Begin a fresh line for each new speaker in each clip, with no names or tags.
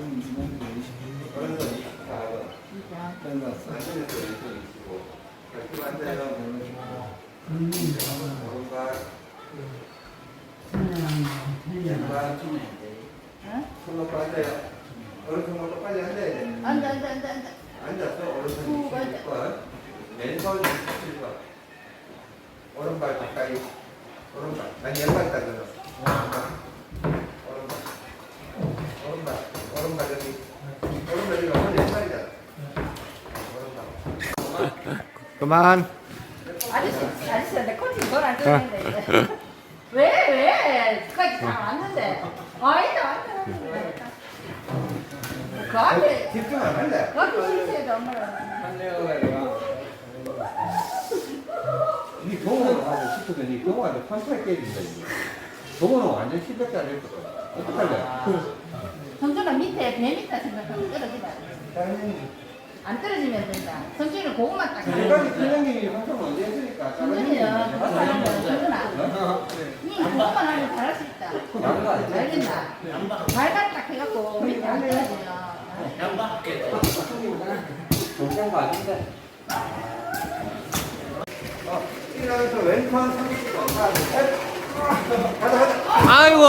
오른손 24번. 끝났어. 앉으면서 왼손 25. 밟히고 앉아요. 오른발, 왼발. 손 놓고 앉아요. 오른손 놓고 빨리 앉아야 돼.
앉아 앉아 앉아 앉아.
앉았어. 오른손
후, 앉아.
26번. 왼손 27번. 오른발 가까이. 오른발. 아니, 왼발까지 넣었어.
그만.
아저씨 아저씨한테 코칭 뭘안 되는데. 왜 왜? 그까지 다 왔는데. 아니다 왔는데. 그 앞에
집중 안 할래?
그 앞에 실수해도 엄마랑.
니 동호는 하고 싶거든. 니 동호한테 판팔 깨진다, 이거. 동호는 완전 1000짜리 했거든. 어떡할래?
성준아 밑에 배 밑에 생각하면 떨어지다.
당연히.
안 떨어지면 된다. 성준이는 그것만 딱
지금까지
하면 돼.
선생님이 항상 언제 했으니까.
성준이는 그거 하면. 니 그것만 하면 잘할 수 있다. 알겠나? 발만 딱 해갖고 밑에 안 떨어지면.
동생 맞은데. 어, 일어나서 왼손 30번. 하나, 둘, 셋. 가자, 가자.
아이고.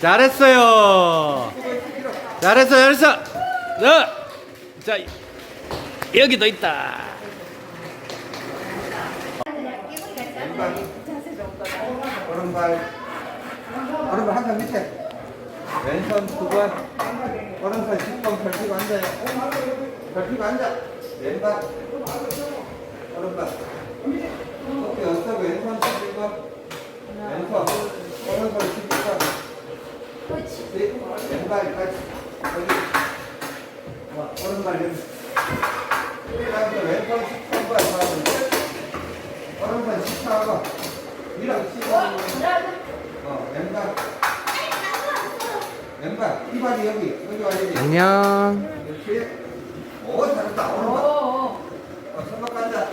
잘했어요. 잘했어, 잘했어. 자, 자, 여기도 있다.
왼발. 오른발. 오른발 한칸 밑에. 왼손 두 번. 오른손 10번 펼치고 앉아요. 펼치고 앉아. 왼발. 오른발. 어깨 어서 왼손 11번. 왼손. 오른손 12번. 왼발까지. 여기. 어, 오른발 여기. 그다음에 왼손 13번 하면 오른손 14번. 밀어. 15번. 어, 왼발. 왼발. 이 발이 여기. 여기 와야지.
안녕.
이렇게. 오, 잘했다. 오른발.
오.
어, 손목 앉아.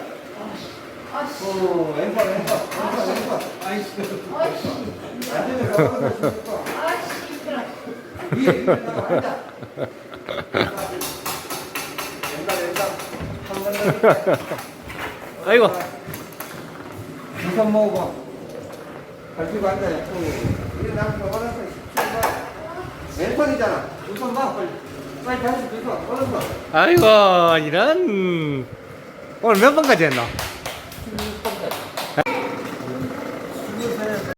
아씨.
오, 왼발, 왼발. 왼발, 왼발. 아이씨.
아씨.
앉으면 오른손 16번.
아씨. 시끄러.
위에 일어나고 앉아.
아이고.
두손 모으고. 밟히고 앉아요. 또 일어나면서 오른손 17번. 왼손이잖아. 두손 봐, 빨리. 빨리 다시 두 손. 오른손.
아이고, 이런. 오늘 몇 번까지 했나?
두